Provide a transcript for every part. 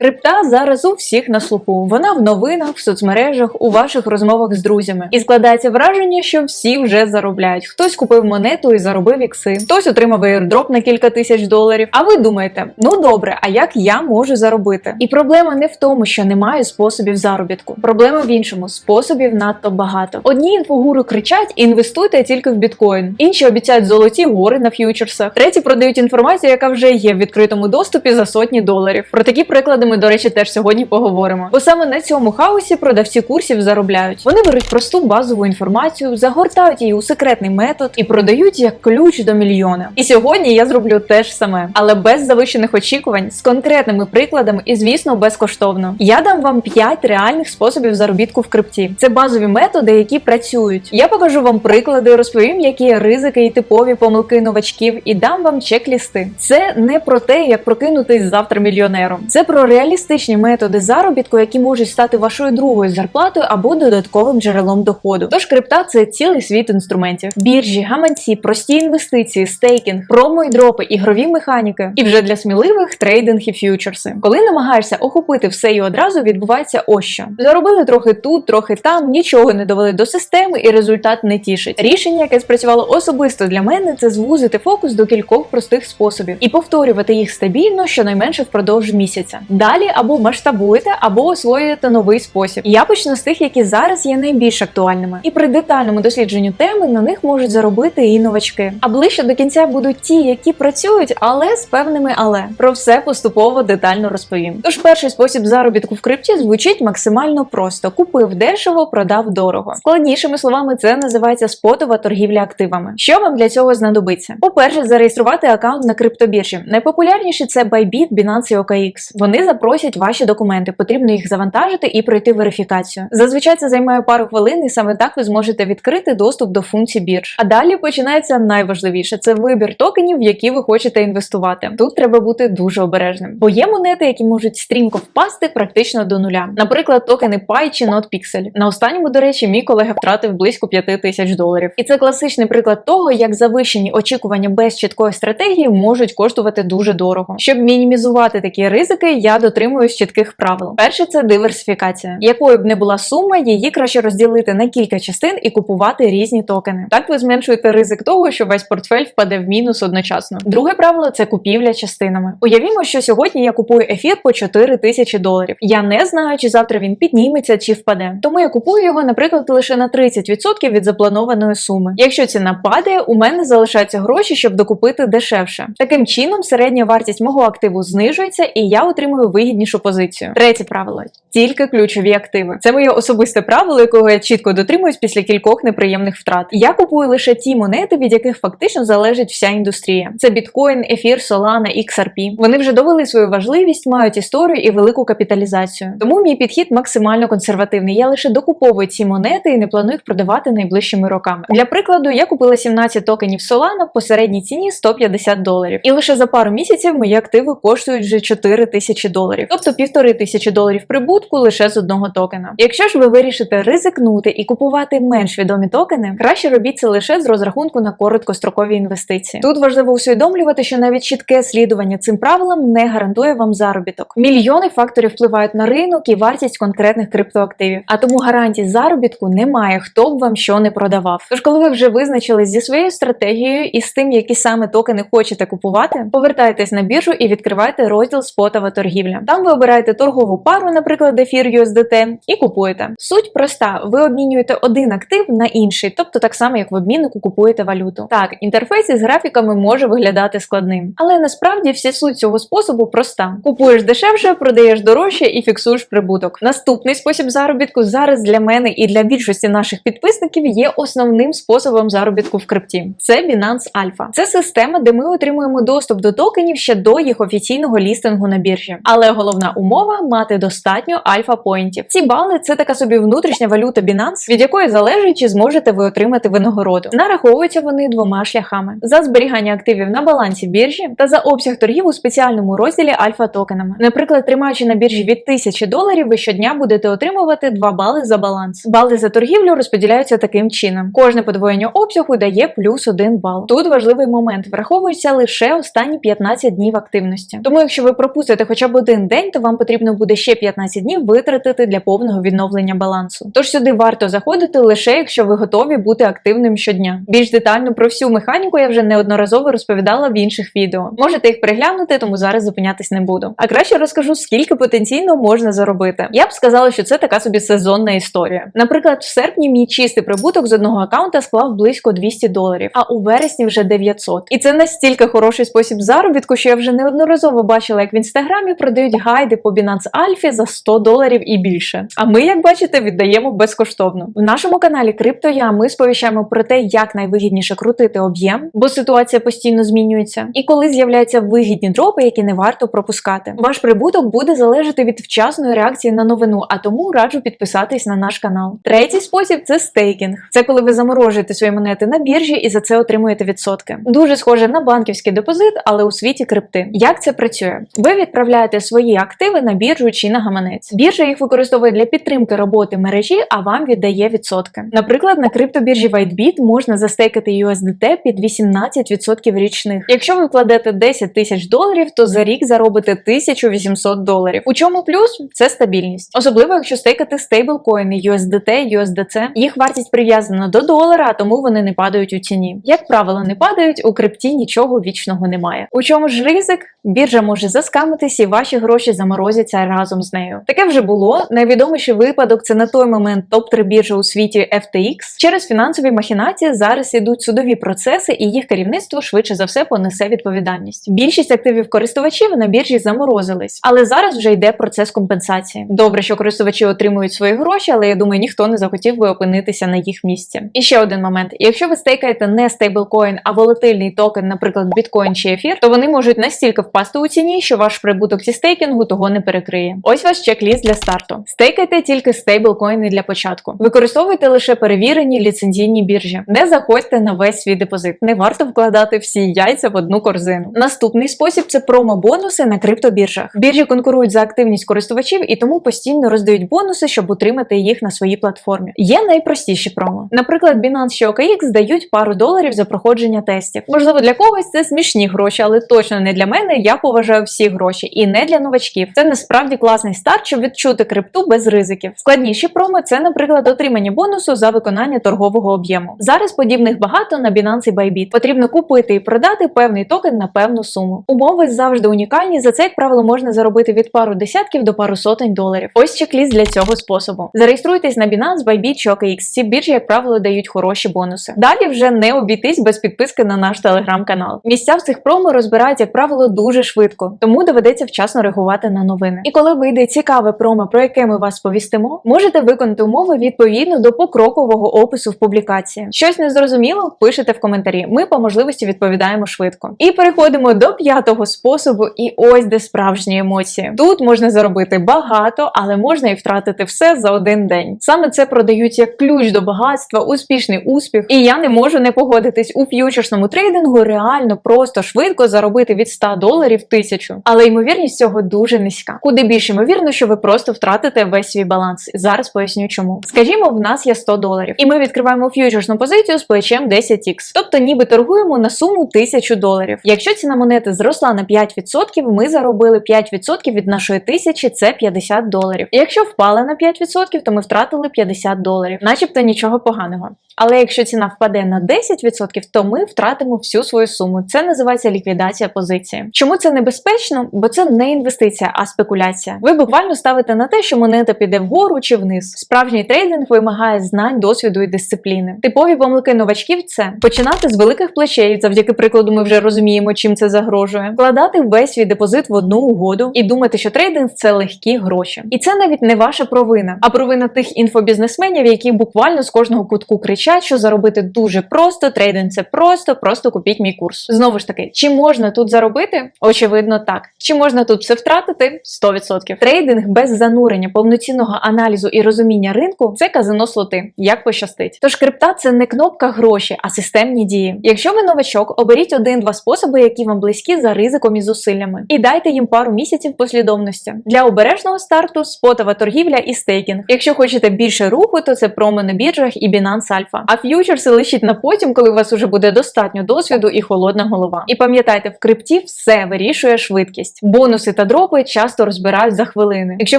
Крипта зараз у всіх на слуху. Вона в новинах, в соцмережах, у ваших розмовах з друзями. І складається враження, що всі вже заробляють. Хтось купив монету і заробив ікси, хтось отримав airdrop на кілька тисяч доларів. А ви думаєте, ну добре, а як я можу заробити? І проблема не в тому, що немає способів заробітку. Проблема в іншому способів надто багато. Одні інфогури кричать: інвестуйте тільки в біткоін. Інші обіцяють золоті гори на ф'ючерсах. Треті продають інформацію, яка вже є в відкритому доступі за сотні доларів. Про такі приклади ми, до речі, теж сьогодні поговоримо. Бо саме на цьому хаосі продавці курсів заробляють. Вони беруть просту базову інформацію, загортають її у секретний метод і продають як ключ до мільйона. І сьогодні я зроблю те ж саме, але без завищених очікувань, з конкретними прикладами і, звісно, безкоштовно. Я дам вам 5 реальних способів заробітку в крипті. Це базові методи, які працюють. Я покажу вам приклади, розповім, які ризики і типові помилки новачків, і дам вам чек-лісти. Це не про те, як прокинутись завтра мільйонером. Це про реалістичні методи заробітку, які можуть стати вашою другою зарплатою або додатковим джерелом доходу. Тож крипта це цілий світ інструментів: біржі, гаманці, прості інвестиції, стейкінг, промо і дропи, ігрові механіки. І вже для сміливих трейдинг і ф'ючерси. Коли намагаєшся охопити все і одразу, відбувається ось що. Заробили трохи тут, трохи там, нічого не довели до системи, і результат не тішить. Рішення, яке спрацювало особисто для мене, це звузити фокус до кількох простих способів і повторювати їх стабільно, щонайменше впродовж місяця. Далі або масштабуєте, або освоюєте новий спосіб. Я почну з тих, які зараз є найбільш актуальними. І при детальному дослідженню теми на них можуть заробити і новачки. А ближче до кінця будуть ті, які працюють, але з певними але про все поступово детально розповім. Тож перший спосіб заробітку в крипті звучить максимально просто: купив дешево, продав дорого. Складнішими словами, це називається спотова торгівля активами. Що вам для цього знадобиться? По-перше, зареєструвати аккаунт на криптобіржі. Найпопулярніші це Bybit, Binance і OKX. Вони запросять ваші документи, потрібно їх завантажити і пройти верифікацію. Зазвичай це займає пару хвилин, і саме так ви зможете відкрити доступ до функцій бірж. А далі починається найважливіше: це вибір токенів, в які ви хочете інвестувати. Тут треба бути дуже обережним, бо є монети, які можуть стрімко впасти практично до нуля. Наприклад, токени Pi чи NotPixel. На останньому, до речі, мій колега втратив близько 5 тисяч доларів. І це класичний приклад того, як завищені очікування без чіткої стратегії можуть коштувати дуже дорого. Щоб мінімізувати такі ризики, я дотримуюсь чітких правил. Перше це диверсифікація. Якою б не була сума, її краще розділити на кілька частин і купувати різні токени. Так ви зменшуєте ризик того, що весь портфель впаде в мінус одночасно. Друге правило це купівля частинами. Уявімо, що сьогодні я купую ефір по 4 тисячі доларів. Я не знаю, чи завтра він підніметься чи впаде. Тому я купую його, наприклад, лише на 30% від запланованої суми. Якщо ціна падає, у мене залишаються гроші, щоб докупити дешевше. Таким чином, середня вартість мого активу знижується, і я отримую вигіднішу позицію. Третє правило тільки ключові активи. Це моє особисте правило, якого я чітко дотримуюсь після кількох неприємних втрат. Я купую лише ті монети, від яких фактично залежить вся індустрія. Це біткоін, ефір, Solana, XRP. Вони вже довели свою важливість, мають історію і велику капіталізацію. Тому мій підхід максимально консервативний. Я лише докуповую ці монети і не планую їх продавати найближчими роками. Для прикладу, я купила 17 токенів Solana по середній ціні 150 доларів. І лише за пару місяців мої активи коштують вже 4 тисячі доларів, тобто півтори тисячі доларів прибутку лише з одного токена. Якщо ж ви вирішите ризикнути і купувати менш відомі токени, краще робіть це лише з розрахунку на короткострокові інвестиції. Тут важливо усвідомлювати, що навіть чітке слідування цим правилам не гарантує вам заробіток. Мільйони факторів впливають на ринок і вартість конкретних криптоактивів, а тому гарантій заробітку немає, хто б вам що не продавав. Тож, коли ви вже визначились зі своєю стратегією і з тим, які саме токени хочете купувати, повертайтесь на біржу і відкривайте розділ спотова торгівля. Там ви обираєте торгову пару, наприклад, ефір USDT, і купуєте. Суть проста: ви обмінюєте один актив на інший, тобто так само, як в обміннику купуєте валюту. Так, інтерфейс із графіками може виглядати складним, але насправді вся суть цього способу проста: купуєш дешевше, продаєш дорожче і фіксуєш прибуток. Наступний спосіб заробітку зараз для мене і для більшості наших підписників є основним способом заробітку в крипті. Це Binance Alpha. Це система, де ми отримуємо доступ до токенів ще до їх офіційного лістингу на біржі. Але головна умова мати достатньо альфа-поінтів. Ці бали це така собі внутрішня валюта Binance, від якої залежить, чи зможете ви отримати винагороду. Нараховуються вони двома шляхами: за зберігання активів на балансі біржі та за обсяг торгів у спеціальному розділі альфа-токенами. Наприклад, тримаючи на біржі від 1000 доларів, ви щодня будете отримувати 2 бали за баланс. Бали за торгівлю розподіляються таким чином: кожне подвоєння обсягу дає плюс 1 бал. Тут важливий момент: враховуються лише останні 15 днів активності. Тому, якщо ви пропустите хоча б один день, то вам потрібно буде ще 15 днів витратити для повного відновлення балансу. Тож сюди варто заходити лише якщо ви готові бути активним щодня. Більш детально про всю механіку я вже неодноразово розповідала в інших відео. Можете їх переглянути, тому зараз зупинятись не буду. А краще розкажу, скільки потенційно можна заробити. Я б сказала, що це така собі сезонна історія. Наприклад, в серпні мій чистий прибуток з одного аккаунта склав близько 200 доларів, а у вересні вже 900. І це настільки хороший спосіб заробітку, що я вже неодноразово бачила, як в інстаграмі продають гайди по Binance Alpha за 100 доларів і більше. А ми, як бачите, віддаємо безкоштовно. В нашому каналі Криптоя ми сповіщаємо про те, як найвигідніше крутити об'єм, бо ситуація постійно змінюється. І коли з'являються вигідні дропи, які не варто пропускати. Ваш прибуток буде залежати від вчасної реакції на новину, а тому раджу підписатись на наш канал. Третій спосіб це стейкінг. Це коли ви заморожуєте свої монети на біржі і за це отримуєте відсотки. Дуже схоже на банківський депозит, але у світі крипти. Як це працює? Ви відправляєте свої активи на біржу чи на гаманець. Біржа їх використовує для підтримки роботи мережі, а вам віддає відсотки. Наприклад, на криптобіржі WhiteBit можна застейкати USDT під 18% річних. Якщо ви вкладете 10 тисяч доларів, то за рік заробите 1800 доларів. У чому плюс? Це стабільність. Особливо, якщо стейкати стейблкоїни USDT, USDC. Їх вартість прив'язана до долара, а тому вони не падають у ціні. Як правило, не падають, у крипті нічого вічного немає. У чому ж ризик? Біржа може заскамитись і ваші гроші заморозяться разом з нею. Таке вже було. Найвідоміший випадок це на той момент топ-3 біржа у світі FTX. Через фінансові махінації зараз ідуть судові процеси, і їх керівництво швидше за все понесе відповідальність. Більшість активів користувачів на біржі заморозились, але зараз вже йде процес компенсації. Добре, що користувачі отримують свої гроші, але я думаю, ніхто не захотів би опинитися на їх місці. І ще один момент: якщо ви стейкаєте не стейблкоін, а волатильний токен, наприклад, біткоін чи ефір, то вони можуть настільки впасти у ціні, що ваш прибуток зі стейкінгу того не перекриє. Ось ваш чек-ліст для старту. Стейкайте тільки стейблкоїни для початку. Використовуйте лише перевірені ліцензійні біржі. Не заходьте на весь свій депозит. Не варто вкладати всі яйця в одну корзину. Наступний спосіб це промо-бонуси на криптобіржах. Біржі конкурують за активність користувачів і тому постійно роздають бонуси, щоб утримати їх на своїй платформі. Є найпростіші промо. Наприклад, Binance чи OKX дають пару доларів за проходження тестів. Можливо, для когось це смішні гроші, але точно не для мене. Я поважаю всі гроші і не для новачків. Це насправді класний старт, щоб відчути крипту без ризиків. Складніші промо це, наприклад, отримання бонусу за виконання торгового об'єму. Зараз подібних багато на Binance і Bybit. Потрібно купити і продати певний токен на певну суму. Умови завжди унікальні. За це, як правило, можна заробити від пару десятків до пару сотень доларів. Ось чек-ліст для цього способу. Зареєструйтесь на Binance, Bybit OKX. Ці біржі, як правило, дають хороші бонуси. Далі вже не обійтись без підписки на наш телеграм-канал. Місця в цих промо розбирають, як правило, дуже швидко, тому доведеться вчасно реагувати на новини. І коли вийде цікаве промо, про яке ми вас повістимо, можете виконати умови відповідно до покрокового опису в публікації. Щось не зрозуміло? Пишете в коментарі. Ми по можливості відповідаємо швидко. І переходимо до п'ятого способу. І ось де справжні емоції. Тут можна заробити багато, але можна і втратити все за один день. Саме це продають як ключ до багатства, успішний успіх. І я не можу не погодитись у ф'ючерсному трейдингу. Реально просто швидко заробити від 100 доларів тисячу. Але ймовірність цього дуже низька. Куди більш ймовірно, що ви просто втратите весь свій баланс. Зараз поясню, чому. Скажімо, в нас є 100 доларів, і ми відкриваємо ф'ючерсну позицію з плечем 10x. Тобто, ніби торгуємо на суму 1000 доларів. Якщо ціна монети зросла на 5%, ми заробили 5% від нашої тисячі, це 50 доларів. Якщо впала на 5%, то ми втратили 50 доларів, начебто нічого поганого. Але якщо ціна впаде на 10%, то ми втратимо всю свою суму. Це називається ліквідація позиції. Чому це небезпечно? Бо це не інвестиція, а спекуляція. Ви буквально ставите на те, що монета піде вгору чи вниз. Справжній трейдинг вимагає знань, досвіду і дисципліни. Типові помилки новачків це починати з великих плечей. Завдяки прикладу, ми вже розуміємо, чим це загрожує. Вкладати весь свій депозит в одну угоду і думати, що трейдинг це легкі гроші. І це навіть не ваша провина, а провина тих інфобізнесменів, які буквально з кожного кутку кричать, що заробити дуже просто. Трейдинг це просто, просто купіть мій курс. Знову ж таки, чи можна тут заробити? Очевидно, так. Чи можна тут все втратити? 100%. Трейдинг без занурення, повноцінного аналізу і розуміння ринку це казино слоти, як пощастить. Тож крипта це не кнопка гроші, а системні дії. Якщо ви новачок, оберіть один-два способи, які вам близькі за ризиком і зусиллями, і дайте їм пару місяців послідовності. Для обережного старту спотова торгівля і стейкінг. Якщо хочете більше руху, то це промо на біржах і Binance Alpha. А ф'ючерси лишіть на потім, коли у вас уже буде достатньо досвіду і холодна голова. І пам'ятайте, в крипті все вирішує швидкість. Бонуси та та дропи часто розбирають за хвилини. Якщо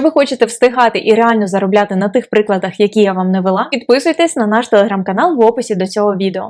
ви хочете встигати і реально заробляти на тих прикладах, які я вам навела, підписуйтесь на наш телеграм-канал в описі до цього відео.